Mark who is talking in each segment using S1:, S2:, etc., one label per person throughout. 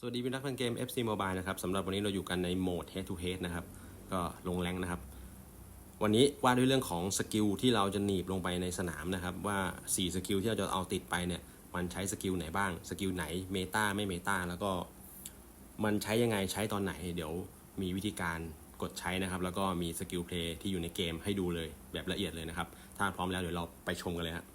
S1: สวัสดีเป็นนักพันเกม FC Mobile นะครับสำหรับวันนี้เราอยู่กันในโหมด Head to Head นะครับ ก็ลงแรงนะครับ วันนี้ว่าด้วยเรื่องของสกิลที่เราจะหนีบลงไปในสนามนะครับ ว่า 4 สกิลที่เราจะเอาติดไปเนี่ย มันใช้สกิลไหนบ้าง สกิลไหนเมตาไม่เมตาแล้วก็มันใช้ยังไงใช้ตอนไหน เดี๋ยวมีวิธีการกดใช้นะครับ แล้วก็มีสกิลเพลย์ที่อยู่ในเกมให้ดูเลยแบบละเอียดเลยนะครับ ถ้าพร้อมแล้วเดี๋ยวเราไปชมกันเลยครับ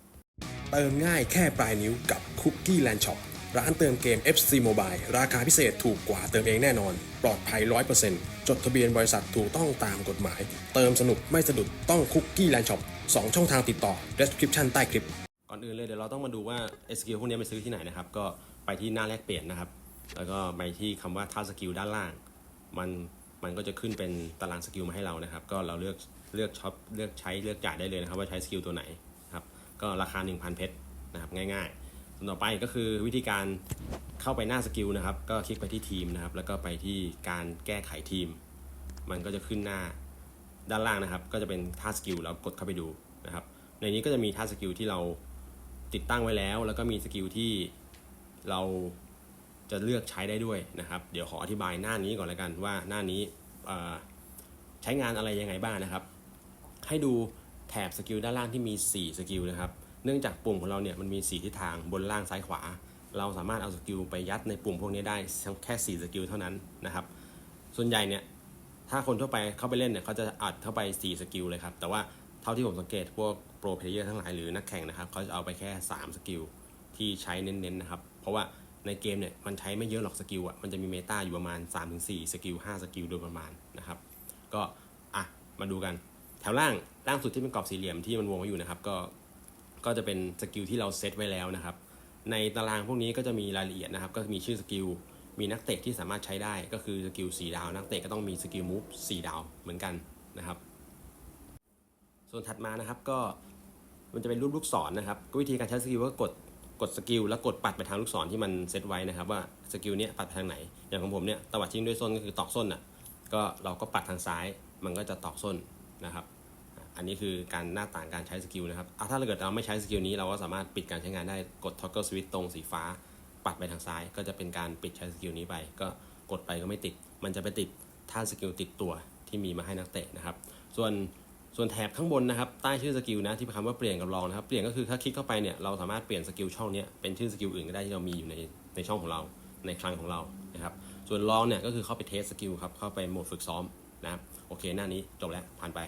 S2: เติมง่ายแค่ปลายนิ้วกับ Cookie Land Shop ร้านเติมเกม FC Mobile ราคาพิเศษถูกกว่าเติมเองแน่นอน ปลอดภัย 100%จดทะเบียนบริษัทถูกต้องตามกฎหมาย เติมสนุกไม่สะดุดต้อง Cookie Land Shop 2ช่องทางติดต่อ description ใต้คลิป
S1: ก่อนอื่นเลยเดี๋ยวเราต้องมาดูว่าไอ้สกิลพวกนี้ไปซื้อที่ไหนนะครับ ก็ไปที่หน้าแลกเปลี่ยนนะครับ แล้วก็ไปที่คำว่าท่าสกิลด้านล่าง มันมันก็จะขึ้นเป็นตารางสกิลมาให้เรานะครับ ก็เราเลือกเลือกช็อปเลือกใช้เลือกจ่ายได้เลยนะครับ ว่าใช้สกิลตัวไหนครับ ก็ราคา 1,000 เพชรนะครับง่าย ๆ ต่อไปก็คือวิธีการเข้าไปหน้าสกิลนะครับ ก็คลิกไปที่ทีมนะครับ แล้วก็ไปที่การแก้ไขทีม มันก็จะขึ้นหน้าด้านล่างนะครับ ก็จะเป็นท่าสกิลแล้วกดเข้าไปดูนะครับ ในนี้ก็จะมีท่าสกิลที่เราติดตั้งไว้แล้ว แล้วก็มีสกิลที่เราจะเลือกใช้ได้ด้วยนะครับ เดี๋ยวขออธิบายหน้านี้ก่อนแล้วกันว่าหน้านี้ใช้งานอะไรยังไงบ้างนะครับ ให้ดูแถบสกิลด้านล่างที่มี 4 สกิลนะครับ เนื่องจากปุ่มของเราเนี่ยมันมี 4 ทิศทางบนล่างซ้ายขวา เราสามารถเอาสกิลไปยัดในปุ่มพวกนี้ได้แค่4สกิลเท่านั้นนะครับส่วนใหญ่เนี่ยถ้าคนทั่วไปเข้าไปเล่นเนี่ยเขาจะอัดเข้าไป 4 สกิลเลยครับแต่ว่าเท่าที่ผมสังเกตพวกโปรเพลเยอร์ทั้งหลายหรือนักแข่งนะครับเขาจะเอาไปแค่ 3 สกิลที่ใช้เน้นๆนะครับ เพราะว่าในเกมเนี่ยมันใช้ไม่เยอะหรอกสกิลอะมันจะมีเมตาอยู่ประมาณ 3-4 สกิล 5 สกิลโดยประมาณนะครับ ก็อะมาดูกัน แถวล่างล่างสุดที่เป็นกรอบสี่เหลี่ยมที่มันวงไว้อยู่นะครับ ก็ ก็จะเป็นสกิลที่เราเซตไว้แล้วนะครับ ในตารางพวกนี้ก็จะมีรายละเอียดนะครับ ก็มีชื่อสกิล มีนักเตะที่สามารถใช้ได้ก็คือสกิล4ดาว นักเตะก็ต้องมีสกิลมูฟ4ดาวเหมือนกันนะครับ ส่วนถัดมานะครับก็มันจะเป็นรูปลูกศรนะครับ ก็วิธีการใช้สกิลก็กดกดสกิลแล้วกดปัดไปทางลูกศรที่มันเซตไว้นะครับ ว่าสกิลเนี้ยปัดไปทางไหน อย่างของผมเนี่ยตวัดทิ้งด้วยส้นก็คือตอกส้นอะก็เราก็ปัดทางซ้าย มันก็จะตอกส้นนะครับ อันนี้คือการหน้าต่างการใช้สกิลนะครับอะถ้าเราเกิดเราไม่ใช้สกิลนี้เราก็สามารถปิดการใช้งานได้กด toggle switch ตรงสีฟ้า ปัดไปทางซ้าย ก็จะเป็นการปิดใช้สกิลนี้ไป ก็กดไปก็ไม่ติด มันจะไปติดท่าสกิลติดตัวที่มีมาให้นักเตะนะครับ ส่วนส่วนแถบข้างบนนะครับใต้ชื่อสกิลนะที่คำว่าเปลี่ยนกับลองนะครับเปลี่ยนก็คือถ้าคลิกเข้าไปเนี่ยเราสามารถเปลี่ยนสกิลช่องนี้เป็นชื่อสกิลอื่นก็ได้ที่เรามีอยู่ในในช่องของเราในคลังของเรานะครับส่วนลองเนี่ยก็คือเข้าไปเทสสกิลครับเข้าไปโหมดฝึกซ้อมนะครับโอเคหน้านี้จบแล้วผ่านไป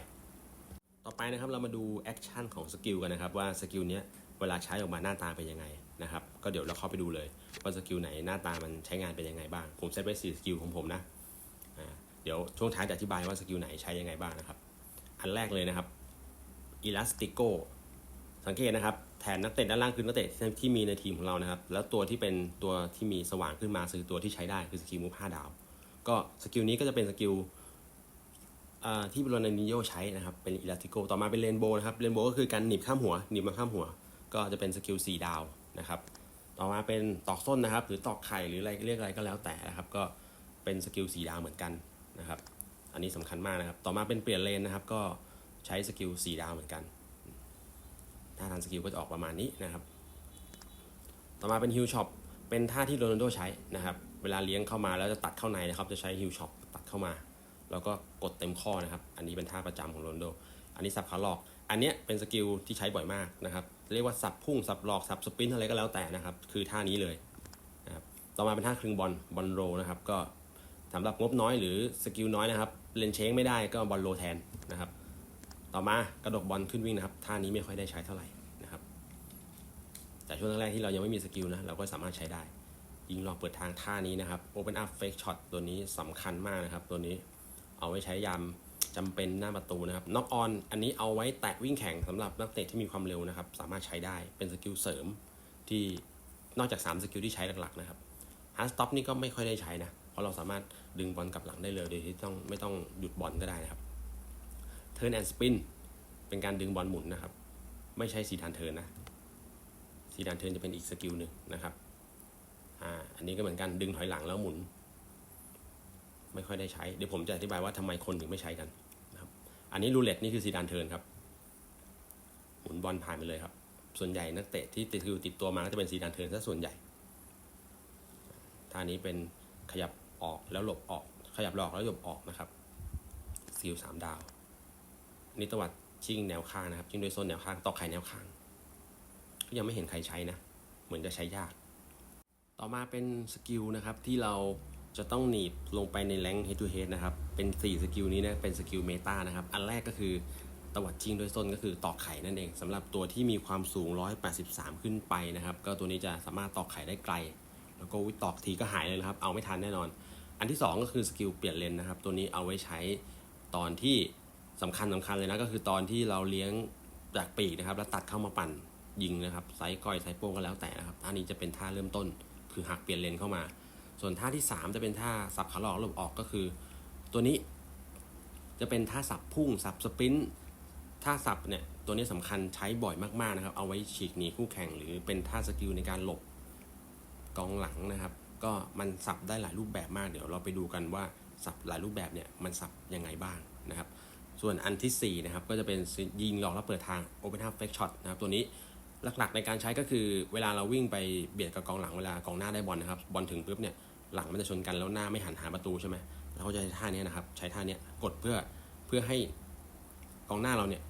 S1: ต่อไปนะครับเรามาดูแอคชั่นของสกิลกันนะครับว่าสกิลเนี้ยเวลาใช้ออกมาหน้าตาเป็นยังไงนะครับก็เดี๋ยวเราเข้าไปดูเลยว่าสกิลไหนหน้าตามันใช้งานเป็นยังไงบ้าง ผมเซตไว้4สกิลของผมนะอ่าเดี๋ยวช่วงท้ายจะอธิบายว่าสกิลไหนใช้ยังไงบ้างนะครับ อันแรกเลยนะครับ Elastico สังเกตนะครับแทนนักเตะด้านล่างคือนักเตะที่มีในทีมของเรานะครับ แล้วตัวที่เป็นตัวที่มีสว่างขึ้นมาคือตัวที่ใช้ได้คือสกิลมูฟ5ดาว ก็สกิลนี้ก็จะเป็นสกิล ที่โรนัลดินโยใช้นะครับ เป็นอิลาติโกต่อมาเป็นเรนโบว์นะครับเรนโบว์ก็คือการหนีบข้ามหัวหนีบมาข้ามหัว ก็จะเป็นสกิล4ดาวนะครับ ต่อมาเป็นตอกส้นนะครับ หรือตอกไข่หรืออะไรเรียกอะไรก็แล้วแต่นะครับ ก็เป็นสกิล4ดาวเหมือนกันนะครับ อันนี้สำคัญมากนะครับ ต่อมาเป็นเปลี่ยนเลนนะครับ ก็ใช้สกิล4ดาวเหมือนกัน ถ้าทางสกิลก็จะออกประมาณนี้นะครับ ต่อมาเป็นฮิลช็อปเป็นท่าที่โรนัลโดใช้นะครับ เวลาเลี้ยงเข้ามาแล้วจะตัดเข้าในนะครับ จะใช้ฮิลช็อปตัดเข้ามา แล้วก็กดเต็มข้อนะครับ อันนี้เป็นท่าประจำของโรนโด อันนี้สับขาหลอก อันเนี้ยเป็นสกิลที่ใช้บ่อยมากนะครับ เรียกว่าสับพุ่ง สับหลอก สับสปินอะไรก็แล้วแต่นะครับ คือท่านี้เลยนะครับ ต่อมาเป็นท่าครึ่งบอล บอลโรนะครับ ก็สำหรับงบน้อยหรือสกิลน้อยนะครับ เลนเช้งไม่ได้ก็บอลโรแทนนะครับ ต่อมากระดกบอลขึ้นวิ่งนะครับ ท่านี้ไม่ค่อยได้ใช้เท่าไหร่นะครับ แต่ช่วงแรกๆที่เรายังไม่มีสกิลนะ เราก็สามารถใช้ได้ ยิงหลอกเปิดทางท่านี้นะครับ Open Up Fake Shot ตัวนี้สำคัญมากนะครับ ตัวนี้ เอาไว้ใช้ยามจำเป็นหน้าประตูนะครับน็อกออนอันนี้เอาไว้แตะวิ่งแข่งสำหรับนักเตะที่มีความเร็วนะครับ สามารถใช้ได้เป็นสกิลเสริมที่นอกจาก 3 สกิลที่ใช้หลักๆนะครับฮาร์ดสต็อปนี่ก็ไม่ค่อยได้ใช้นะ เพราะเราสามารถดึงบอลกลับหลังได้เลยโดยที่ต้องไม่ต้องหยุดบอลก็ได้นะครับเทิร์นแอนด์สปินเป็นการดึงบอลหมุนนะครับ ไม่ใช่สีดานเทิร์นนะสีดานเทิร์นจะเป็นอีกสกิลหนึ่งนะครับอ่าอันนี้ก็เหมือนกันดึงถอยหลังแล้วหมุน ไม่ค่อยได้ใช้ เดี๋ยวผมจะอธิบายว่าทำไมคนถึงไม่ใช้กันนะครับ อันนี้รูเล็ตนี่คือซีดานเทิร์นครับ หมุนบอลผ่านไปเลยครับ ส่วนใหญ่นักเตะที่ติดคือติดตัวมาก็จะเป็นซีดานเทิร์นซะส่วนใหญ่ท่านี้เป็นขยับออกแล้วหลบออก ขยับหลอกแล้วหลบออกนะครับสกิลสามดาวนนี่ตวัดชิงแนวข้างนะครับชิงโดยโซนแนวข้างตอกไข่แนวข้างก็ยังไม่เห็นใครใช้นะ เหมือนจะใช้ยาก ต่อมาเป็นสกิลนะครับที่เรา จะต้องหนีบลงไปในแรง head to head นะครับ เป็น 4 สกิลนี้นะ เป็นสกิลเมตานะครับ อันแรกก็คือตวัดชิงโดยส้นก็คือตอกไข่นั่นเองสำหรับตัวที่มีความสูง 183 ขึ้นไปนะครับ ก็ตัวนี้จะสามารถตอกไข่ได้ไกล แล้วก็วิตอกทีก็หายเลยนะครับ เอาไม่ทันแน่นอน อันที่ 2 ก็คือสกิลเปลี่ยนเลนนะครับ ตัวนี้เอาไว้ใช้ตอนที่สำคัญสำคัญเลยนะก็คือตอนที่เราเลี้ยงจากปีกนะครับ แล้วตัดเข้ามาปั่นยิงนะครับไซส์ก้อยไซส์โป้งก็แล้วแต่นะครับท่านี้จะเป็นท่าเริ่มต้น คือหักเปลี่ยนเลนเข้ามา ส่วนท่าที่ 3 จะเป็นท่าสับขาหลอกหลบออกก็คือ ตัวนี้จะเป็นท่าสับพุ่งสับสปรินต์ท่าสับเนี่ยตัวนี้สำคัญใช้บ่อยมากๆนะครับ เอาไว้ฉีกหนีคู่แข่ง หรือเป็นท่าสกิลในการหลบกองหลังนะครับ ก็มันสับได้หลายรูปแบบมาก เดี๋ยวเราไปดูกันว่าสับหลายรูปแบบเนี่ยมันสับยังไงบ้างนะครับ ส่วนอันทีสี่4นะครับก็จะเป็นยิงหลอกแล้วเปิดทาง Open Half Fake Shot นะครับตัวนี้หลักๆในการใช้ก็คือเวลาเราวิ่งไปเบียดกับกองหลังเวลากองหน้าได้บอลนะครับบอลถึงปุ๊บเนี่ย หลังมันจะชนกันแล้วหน้าไม่หันหาประตูใช่ไหมเราก็จะใช้ท่านี้นะครับ ใช้ท่านี้กดเพื่อเพื่อให้กองหน้าเราเนี่ย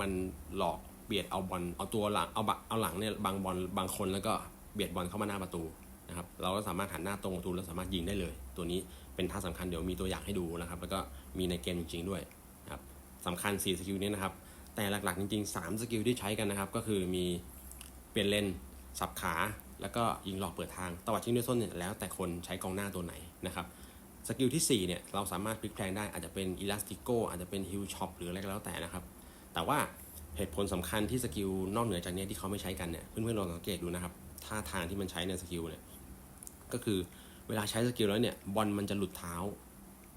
S1: มันหลอกเบียดเอาบอลเอาตัวหลังเอาบเอาหลังเนี่ยบางบอลบางคนแล้วก็เบียดบอลเข้ามาหน้าประตูนะครับ เราก็สามารถหันหน้าตรงประตูแล้วสามารถยิงได้เลย ตัวนี้เป็นท่าสำคัญเดี๋ยวมีตัวอย่างให้ดูนะครับ แล้วก็มีในเกมจริง ๆด้วยนะครับสำคัญ 4 สกิลนี้นะครับ แต่หลักๆจริงๆ 3 สกิลที่ใช้กันนะครับ ก็คือมีเปลี่ยนเลนสับขา แล้วก็ยิงหลอกเปิดทางตวัดชิงด้วยส้นเนี่ยแล้วแต่คนใช้กองหน้าตัวไหนนะครับสกิลที่4เนี่ยเราสามารถพลิกแพลงได้อาจจะเป็นอิลาสติโกอาจจะเป็นฮิลช็อปหรืออะไรก็แล้วแต่นะครับ แต่ว่าเหตุผลสำคัญที่สกิลนอกเหนือจากนี้ที่เขาไม่ใช้กันเนี่ยเพื่อนๆลองสังเกตดูนะครับท่าทางที่มันใช้ในสกิลเนี่ยก็คือเวลาใช้สกิลแล้วเนี่ยบอลมันจะหลุดเท้า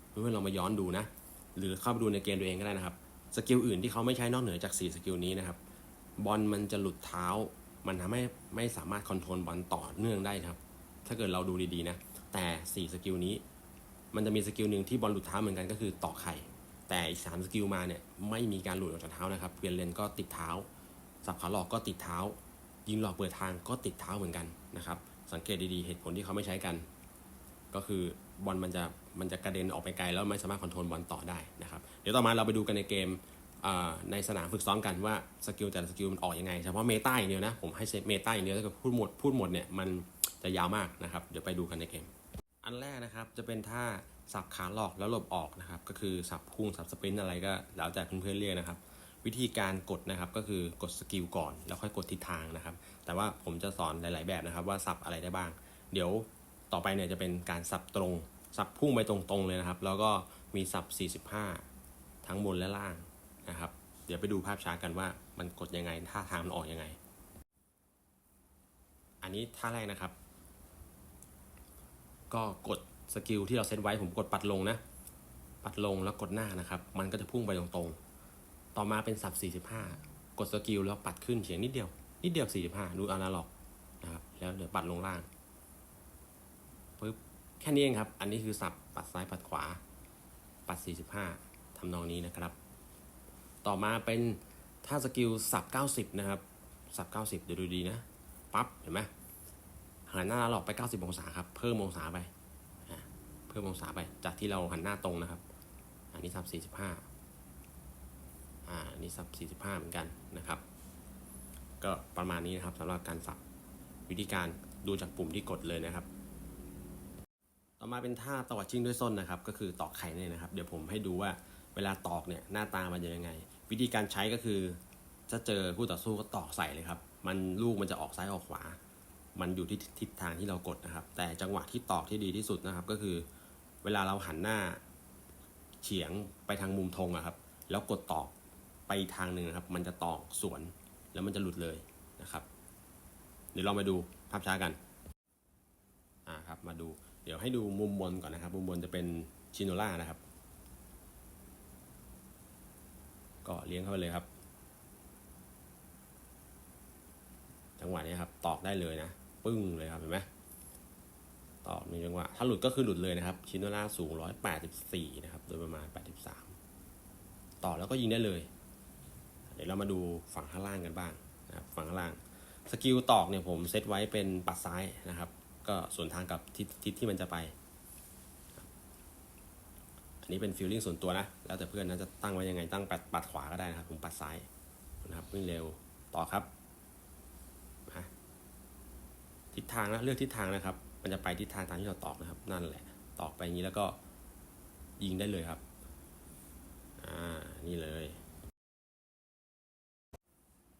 S1: เพื่อนๆลองมาย้อนดูนะ หรือเข้าไปดูในเกมตัวเองก็ได้นะครับสกิลอื่นที่เขาไม่ใช้นอกเหนือจาก 4 สกิลนี้นะครับบอลมันจะหลุดเท้า มันทำให้ไม่สามารถคอนโทรลบอลต่อเนื่องได้ครับ ถ้าเกิดเราดูดีๆนะ แต่ 4 สกิลนี้ มันจะมีสกิลหนึ่งที่บอลหลุดเท้าเหมือนกันก็คือต่อไข่ แต่อีกสามสกิลมาเนี่ยไม่มีการหลุดออกจากเท้านะครับ เปลี่ยนเลนก็ติดเท้า สับขาหลอกก็ติดเท้า ยิงหลอกเปิดทางก็ติดเท้าเหมือนกันนะครับ สังเกตดีๆ เหตุผลที่เขาไม่ใช้กัน ก็คือบอลมันจะมันจะกระเด็นออกไปไกลแล้วไม่สามารถคอนโทรลบอลต่อได้นะครับ เดี๋ยวต่อมาเราไปดูกันในเกม ในสนามฝึกซ้อมกันว่าสกิลแต่ละสกิลมันออกยังไงเฉพาะเมตาอย่างเดียวนะผมให้เมตาอย่างเดียวถ้าเกิดพูดหมดพูดหมดเนี่ยมันจะยาวมากนะครับเดี๋ยวไปดูกันในเกม อันแรกนะครับจะเป็นท่าสับขาหลอกแล้วหลบออกนะครับก็คือสับพุ่งสับสปรินอะไรก็แล้วแต่เพื่อนๆเรียกนะครับ วิธีการกดนะครับก็คือกดสกิลก่อนแล้วค่อยกดทิศทางนะครับ แต่ว่าผมจะสอนหลาย ๆ แบบนะครับว่าสับอะไรได้บ้าง เดี๋ยวต่อไปเนี่ยจะเป็นการสับตรง สับพุ่งไปตรงๆเลยนะครับ แล้วก็มีสับ 45 ทั้งบนและล่าง นะครับ เดี๋ยวไปดูภาพช้ากันว่ามันกดยังไงท่าทางมันออกยังไง อันนี้ท่าแรกนะครับ ก็กดสกิลที่เราเซตไว้ผมกดปัดลงนะ ปัดลงแล้วกดหน้านะครับ มันก็จะพุ่งไปตรงๆ ต่อมาเป็นสับ45 กดสกิลแล้วปัดขึ้นเฉียงนิดเดียว นิดเดียว 45 ดูอนาล็อกนะครับแล้วเดี๋ยวปัดลงล่างปึ๊บแค่นี้เองครับ อันนี้คือสับปัดซ้ายปัดขวา ปัด 45ทำนองนี้นะครับ ต่อมาเป็นท่าสกิลสับ 90 นะครับ สับ 90 เดี๋ยวดูดีนะ ปั๊บ เห็นไหมหันหน้าหลอกไป 90 องศาครับ เพิ่มองศาไป เพิ่มองศาไป จากที่เราหันหน้าตรงนะครับ อันนี้สับ 45 อ่าอันนี้สับ 45 เหมือนกันนะครับ ก็ประมาณนี้นะครับสำหรับการสับวิธีการดูจากปุ่มที่กดเลยนะครับ ต่อมาเป็นท่าตวัดชิงด้วยส้นนะครับ ก็คือตอกไข่เนี่ยนะครับ เดี๋ยวผมให้ดูว่าเวลาตอกเนี่ยหน้าตามันจะยังไง วิธีการใช้ก็คือถ้าเจอคู่ต่อสู้ก็ตอกใส่เลยครับ มันลูกมันจะออกซ้ายออกขวา มันอยู่ที่ทิศทางที่เรากดนะครับ แต่จังหวะที่ตอกที่ดีที่สุดนะครับ ก็คือเวลาเราหันหน้าเฉียงไปทางมุมธงอะครับ แล้วกดตอกไปทางหนึ่งนะครับ มันจะตอกสวนแล้วมันจะหลุดเลยนะครับเดี๋ยวเรามาดูภาพช้ากันอ่าครับมาดูเดี๋ยวให้ดูมุมบนก่อนนะครับ มุมบนจะเป็นชิโนล่านะครับ ก็เลี้ยงเข้าไปเลยครับ จังหวะนี้ครับตอกได้เลยนะ ปึ้งเลยครับเห็นไหมตอกมีจังหวะถ้าหลุดก็คือหลุดเลยนะครับ ชิโนล่าสูง 184 นะครับ โดยประมาณ 83 ต่อแล้วก็ยิงได้เลย เดี๋ยวเรามาดูฝั่งข้างล่างกันบ้างนะครับฝั่งข้างล่างสกิลตอกเนี่ยผมเซตไว้เป็นปัดซ้ายนะครับ ก็ส่วนทางกับทิศทิศที่มันจะไป นี้เป็นฟีลลิ่งส่วนตัวนะ แล้วแต่เพื่อนนะจะตั้งไว้ยังไงตั้งปัดปัดขวาก็ได้นะครับ ผมปัดซ้ายนะครับวิ่งเร็วต่อครับฮะทิศทางนะเลือกทิศทางนะครับ มันจะไปทิศทางตามที่เราตอกนะครับ นั่นแหละ ตอกไปอย่างนี้แล้วก็ยิงได้เลยครับ อ่า นี่เลย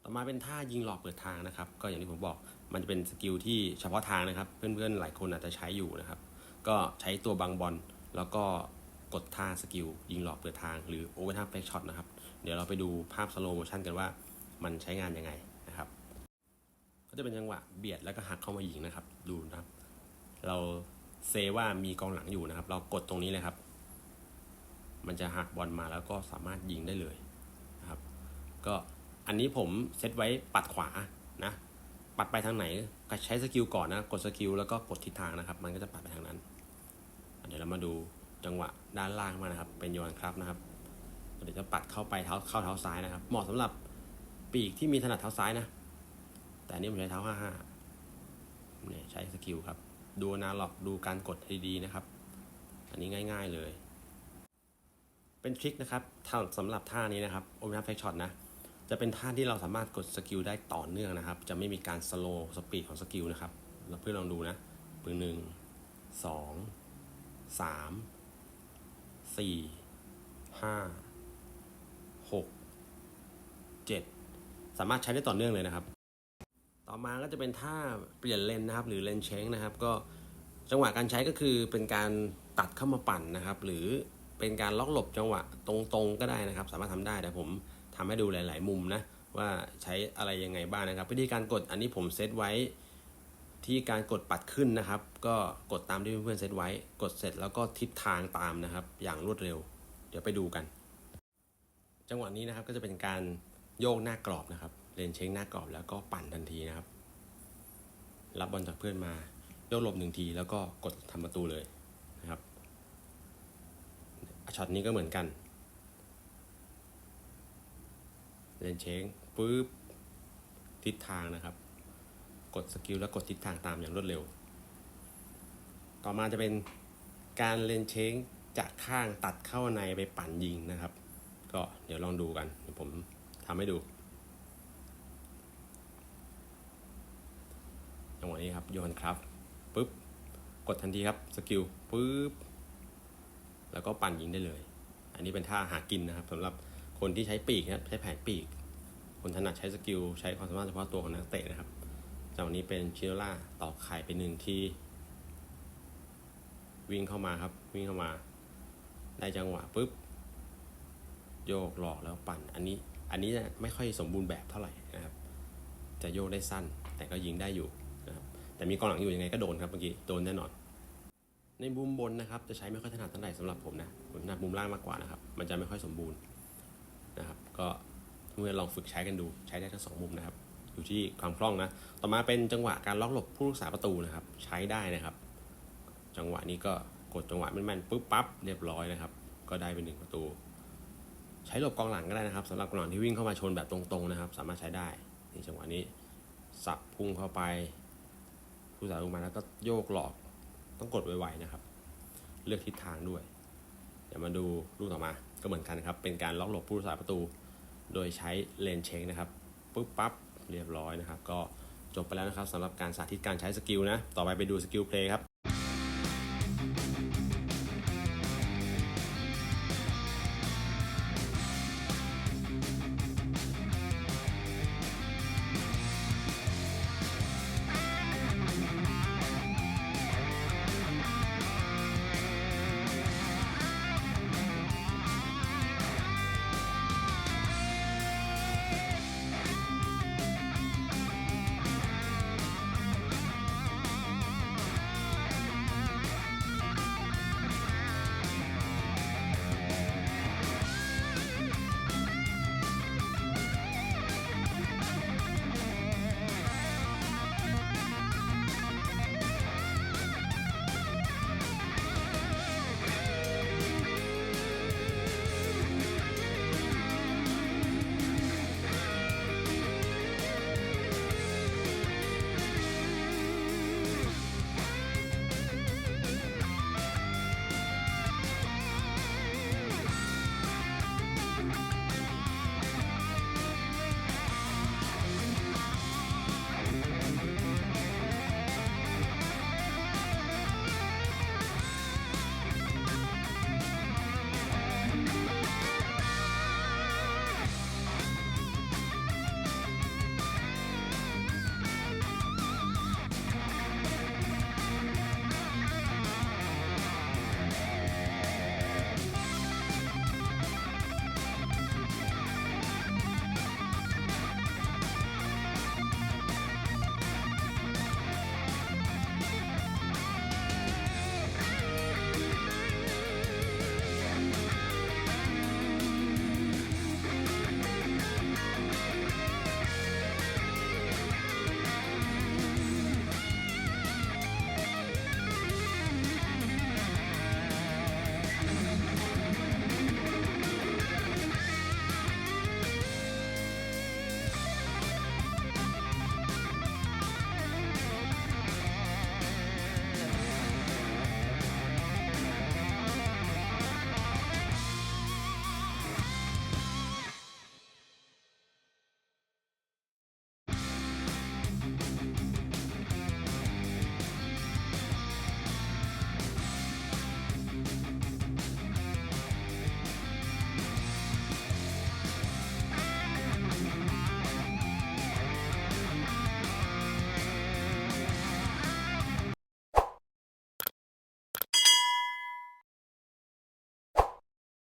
S1: ต่อมาเป็นท่ายิงหลอกเปิดทางนะครับ ก็อย่างที่ผมบอก มันจะเป็นสกิลที่เฉพาะทางนะครับ เพื่อนๆหลายคนอาจจะใช้อยู่นะครับ ก็ใช้ตัวบังบอลแล้วก็ กดท่าสกิลยิงหลอกเปิดทางหรือโอเวอร์ทัมเฟกช็อตนะครับ เดี๋ยวเราไปดูภาพสโลโมชันกันว่ามันใช้งานยังไงนะครับ ก็จะเป็นจังหวะเบียดแล้วก็หักเข้ามายิงนะครับ ดูนะครับ เราเซว่ามีกองหลังอยู่นะครับ เรากดตรงนี้เลยครับ มันจะหักบอลมาแล้วก็สามารถยิงได้เลยนะครับ ก็อันนี้ผมเซตไว้ปัดขวานะ ปัดไปทางไหนก็ใช้สกิลก่อนนะ กดสกิลแล้วก็กดทิศทางนะครับ มันก็จะปัดไปทางนั้น เดี๋ยวเรามาดู จังหวะด้านล่างมานะครับ เป็นโยนครับนะครับเดี๋ยวจะปัดเข้าไปเท้าเข้าเท้าซ้ายนะครับ เหมาะสำหรับปีกที่มีถนัดเท้าซ้ายนะ แต่นนี้ผมใช้เท้าห้าห้าเนี่ยใช้สกิลครับ ดูนาล็อกดูการกดให้ดีนะครับ อันนี้ง่าย ๆเลย เป็นทริคนะครับถ้าสำหรับท่านี้นะครับโอเวอร์แฟกช็อตนะ จะเป็นท่าที่เราสามารถกดสกิลได้ต่อเนื่องนะครับ จะไม่มีการสโลว์สปีดของสกิลนะครับ เราเพื่อนลองดูนะปืนหนึ่งสองสาม สี่ห้าหกเจ็ดสามารถใช้ได้ต่อเนื่องเลยนะครับ ต่อมาก็จะเป็นท่าเปลี่ยนเลนนะครับ หรือเลนเชงนะครับ ก็จังหวะการใช้ก็คือเป็นการตัดเข้ามาปั่นนะครับ หรือเป็นการล็อกหลบจังหวะตรงๆก็ได้นะครับ สามารถทำได้แต่ผมทำให้ดูหลาย ๆ มุมนะว่าใช้อะไรยังไงบ้างนะครับวิธีการกดอันนี้ผมเซตไว้ ที่การกดปัดขึ้นนะครับ ก็กดตามที่เพื่อนเซตไว้ กดเสร็จแล้วก็ทิศทางตามนะครับ อย่างรวดเร็ว เดี๋ยวไปดูกัน จังหวะนี้นะครับก็จะเป็นการโยกหน้ากรอบนะครับเลนเช็คหน้ากรอบแล้วก็ปั่นทันทีนะครับ รับบอลจากเพื่อนมาโยกหลบหนึ่งที แล้วก็กดทำประตูเลยนะครับช็อตนี้ก็เหมือนกันเลนเช็คปุ๊บทิศทางนะครับ กดสกิลแล้วกดทิศทางตามอย่างรวดเร็ว ต่อมาจะเป็นการเลนเช้งจากข้างตัดเข้าในไปปั่นยิงนะครับ ก็เดี๋ยวลองดูกันเดี๋ยวผมทำให้ดูจังหวะนี้ครับโยนครับปุ๊บกดทันทีครับสกิลปุ๊บแล้วก็ปั่นยิงได้เลย อันนี้เป็นท่าหากินนะครับสำหรับคนที่ใช้ปีกนะครับใช้แผนปีก คนถนัดใช้สกิลใช้ความสามารถเฉพาะตัวของนักเตะนะครับ จังหวะนี้เป็นชิโนล่าตอกไข่ไปหนึ่งที วิ่งเข้ามาครับวิ่งเข้ามา ได้จังหวะปุ๊บ โยกหลอกแล้วปั่น อันนี้อันนี้จะไม่ค่อยสมบูรณ์แบบเท่าไหร่นะครับ จะโยกได้สั้นแต่ก็ยิงได้อยู่นะครับแต่มีกองหลังอยู่ยังไงก็โดนครับเมื่อกี้โดนแน่นอน ในมุมบนนะครับ จะใช้ไม่ค่อยถนัดเท่าไหร่สำหรับผมนะผมถนัดมุมล่างมากกว่านะครับ มันจะไม่ค่อยสมบูรณ์นะครับ ก็เมื่อลองฝึกใช้กันดูใช้ได้ทั้งสองมุมนะครับ อยู่ที่ความคล่องนะ ต่อมาเป็นจังหวะการล็อกหลบผู้รักษาประตูนะครับ ใช้ได้นะครับ จังหวะนี้ก็กดจังหวะแม่นๆปุ๊บปั๊บเรียบร้อยนะครับ ก็ได้เป็นหนึ่งประตู ใช้หลบกองหลังก็ได้นะครับสำหรับกองหลังที่วิ่งเข้ามาชนแบบตรงๆนะครับ สามารถใช้ได้นี่จังหวะนี้สับพุ่งเข้าไป ผู้สาลงมาแล้วก็โยกหลอกต้องกดไวๆนะครับ เลือกทิศทางด้วย เดี๋ยวมาดูลูกต่อมาก็เหมือนกันครับ เป็นการล็อกหลบผู้รักษาประตู โดยใช้เลนเช็คนะครับปุ๊บปั๊บ เรียบร้อยนะครับ ก็จบไปแล้วนะครับสำหรับการสาธิตการใช้สกิลนะ ต่อไปไปดูสกิลเพลย์ครับ